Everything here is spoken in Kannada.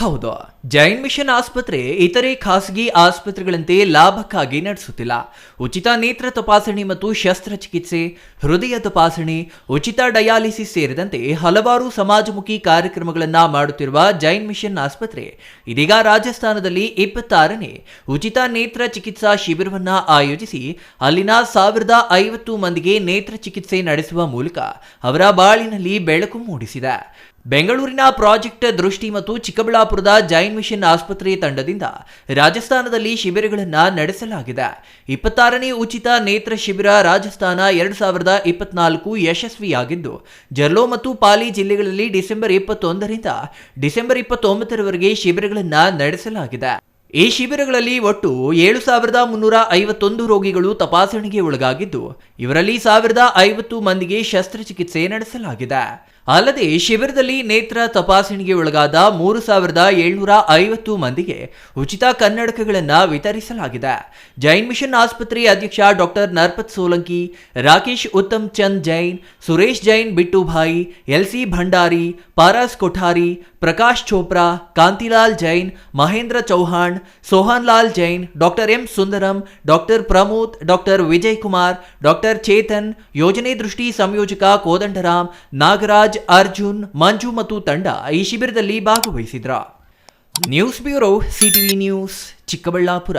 好多。ಜೈನ್ ಮಿಷನ್ ಆಸ್ಪತ್ರೆ ಇತರೆ ಖಾಸಗಿ ಆಸ್ಪತ್ರೆಗಳಂತೆ ಲಾಭಕ್ಕಾಗಿ ನಡೆಸುತ್ತಿಲ್ಲ. ಉಚಿತ ನೇತ್ರ ತಪಾಸಣೆ ಮತ್ತು ಶಸ್ತ್ರಚಿಕಿತ್ಸೆ, ಹೃದಯ ತಪಾಸಣೆ, ಉಚಿತ ಡಯಾಲಿಸಿಸ್ ಸೇರಿದಂತೆ ಹಲವಾರು ಸಮಾಜಮುಖಿ ಕಾರ್ಯಕ್ರಮಗಳನ್ನು ಮಾಡುತ್ತಿರುವ ಜೈನ್ ಮಿಷನ್ ಆಸ್ಪತ್ರೆ ಇದೀಗ ರಾಜಸ್ಥಾನದಲ್ಲಿ ಇಪ್ಪತ್ತಾರನೇ ಉಚಿತ ನೇತ್ರ ಚಿಕಿತ್ಸಾ ಶಿಬಿರವನ್ನ ಆಯೋಜಿಸಿ ಅಲ್ಲಿನ ಸಾವಿರದ ಐವತ್ತು ಮಂದಿಗೆ ನೇತ್ರ ಚಿಕಿತ್ಸೆ ನಡೆಸುವ ಮೂಲಕ ಅವರ ಬಾಳಿನಲ್ಲಿ ಬೆಳಕು ಮೂಡಿಸಿದೆ. ಬೆಂಗಳೂರಿನ ಪ್ರಾಜೆಕ್ಟ್ ದೃಷ್ಟಿ ಮತ್ತು ಚಿಕ್ಕಬಳ್ಳಾಪುರದ ಜೈನ್ ಮಿಷನ್ ಆಸ್ಪತ್ರೆ ತಂಡದಿಂದ ರಾಜಸ್ಥಾನದಲ್ಲಿ ಶಿಬಿರಗಳನ್ನು ನಡೆಸಲಾಗಿದೆ. ಇಪ್ಪತ್ತಾರನೇ ಉಚಿತ ನೇತ್ರ ಶಿಬಿರ ರಾಜಸ್ಥಾನ ಎರಡು ಸಾವಿರದ ಇಪ್ಪತ್ನಾಲ್ಕು ಯಶಸ್ವಿಯಾಗಿದ್ದು, ಜರ್ಲೋ ಮತ್ತು ಪಾಲಿ ಜಿಲ್ಲೆಗಳಲ್ಲಿ ಡಿಸೆಂಬರ್ ಇಪ್ಪತ್ತೊಂದರಿಂದ ಡಿಸೆಂಬರ್ ಇಪ್ಪತ್ತೊಂಬತ್ತರವರೆಗೆ ಶಿಬಿರಗಳನ್ನು ನಡೆಸಲಾಗಿದೆ. ಈ ಶಿಬಿರಗಳಲ್ಲಿ ಒಟ್ಟು ಏಳು ಸಾವಿರದ ಮುನ್ನೂರ ಐವತ್ತೊಂದು ರೋಗಿಗಳು ತಪಾಸಣೆಗೆ ಒಳಗಾಗಿದ್ದು, ಇವರಲ್ಲಿ ಸಾವಿರದ ಐವತ್ತು ಮಂದಿಗೆ ಶಸ್ತ್ರಚಿಕಿತ್ಸೆ ನಡೆಸಲಾಗಿದೆ. ಅಲ್ಲದೆ ಶಿಬಿರದಲ್ಲಿ ನೇತ್ರ ತಪಾಸಣೆಗೆ ಒಳಗಾದ ಮೂರು ಸಾವಿರದ ಏಳ್ನೂರ ಐವತ್ತು ಮಂದಿಗೆ ಉಚಿತ ಕನ್ನಡಕಗಳನ್ನು ವಿತರಿಸಲಾಗಿದೆ. ಜೈನ್ ಮಿಷನ್ ಆಸ್ಪತ್ರೆ ಅಧ್ಯಕ್ಷ doctor Narpat Solanki, Rakesh Uttam Chand Jain, Suresh Jain, Bittubhai, LC Bhandari, Paras Kothari, Prakash Chopra, Kantilal Jain, Mahendra Chauhan Sohan Lal Jain, doctor M Sundaram, doctor Pramod, doctor Vijay Kumar, doctor Chetan, ಯೋಜನೆ ದೃಷ್ಟಿ ಸಂಯೋಜಕ ಕೋದಂಡರಾಮ್, ನಾಗರಾಜ್ ಅರ್ಜುನ್ ಮಂಜು ಮತ್ತು ತಂಡ ಈ ಶಿಬಿರದಲ್ಲಿ ಭಾಗವಹಿಸಿದ್ರ. News bureau CTV news Chikkaballapur.